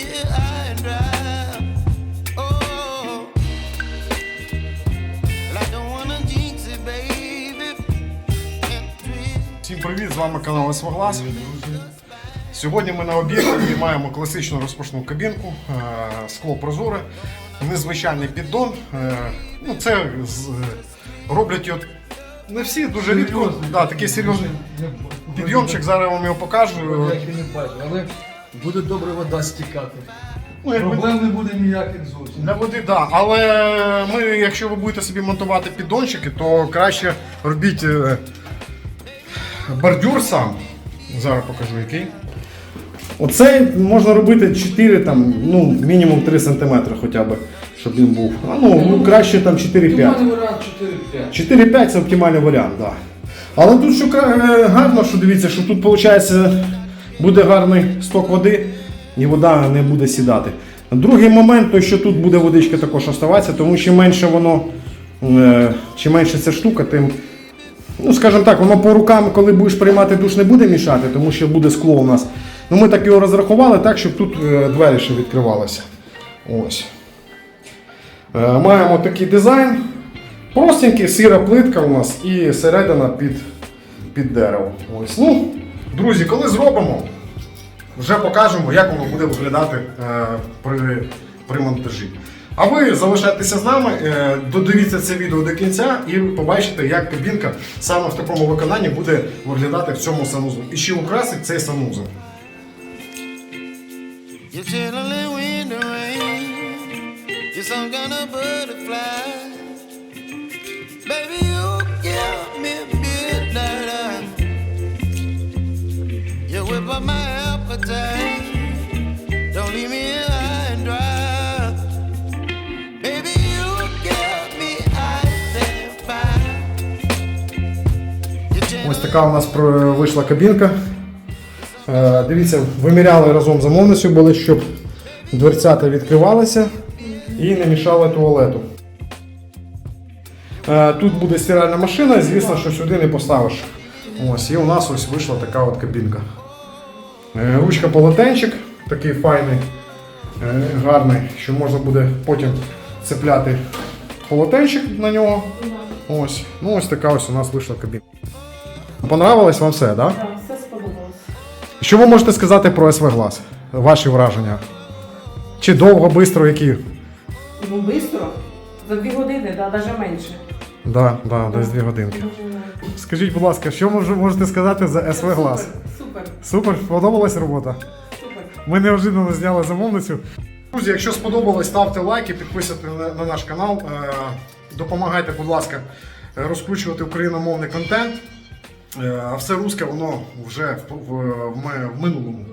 high and dry. Oh, well, I don't wanna jinx it, baby. Всім привіт! З вами канал Своглас. Сьогодні ми на об'єкті маємо класичну розпашну кабінку, е, скло прозоре, незвичайний піддон. Е, Ну, це роблять його не всі дуже рідко. Да, такий серйозний підйомчик. Зараз я вам його покажу. Я не бачу, але буде добре вода стікати. Ну, якби Проблем не буде ніяких зовсім. Для води, так. Да. Але ми, якщо ви будете собі монтувати піддончики, то краще робіть е, бордюр сам. Зараз покажу який. Оцей можна робити 4, там, ну, мінімум 3 см хоча б, щоб він був. А ну, ну краще там 4-5. Оптимальний варіант 4-5. 4-5 це оптимальний варіант, так. Да. Але тут що кра- е, гарно, що дивіться, що тут виходить буде гарний сток води і вода не буде сідати. Другий момент, то що тут буде водичка також оставатися, тому що менше воно, е, чим менше ця штука, тим. Ну, скажімо так, воно по рукам, коли будеш приймати душ, не буде мішати, тому що буде скло у нас. Ну, ми так його розрахували так, щоб тут е, двері ще відкривалися. Ось. Е, Маємо такий дизайн. Простенький, сіра плитка у нас і середина під, під дерево. Ось. Ну, друзі, коли зробимо, вже покажемо, як воно буде виглядати е, при, при монтажі. А ви залишайтеся з нами, е, додивіться це відео до кінця і побачите, як кабінка саме в такому виконанні буде виглядати в цьому санузлі. І ще украсить цей санузел. You're Ось така у нас вийшла кабінка. Е, Дивіться, виміряли разом з замовницею були, щоб дверцята відкривалися і не мішали туалету. Е, Тут буде стиральна машина, звісно, що сюди не поставиш. Ось, і у нас ось вийшла така от кабінка. Е, Ручка полотенчик, такий файний, гарний, що можна буде потім цепляти полотенчик на нього. Ось. Ну ось така ось у нас вийшла кабінка. Понравилось вам все, так? Да? Так, все сподобалось. Що ви можете сказати про СВ Глас? Ваші враження? Чи довго, швидко, які? Ну, швидко. За дві години, да, навіть менше. Да, да, десь дві годинки. Скажіть, будь ласка, що ви можете сказати за СВ Глас? Супер, Супер, сподобалась робота. супер. Ми неожиданно зняли замовницю. Друзі, якщо сподобалось, ставте лайки, підписуйтесь на, на наш канал. Е, допомагайте, будь ласка, розкручувати україномовний контент. Е, а все руське, воно вже в, в, в, ми- в минулому.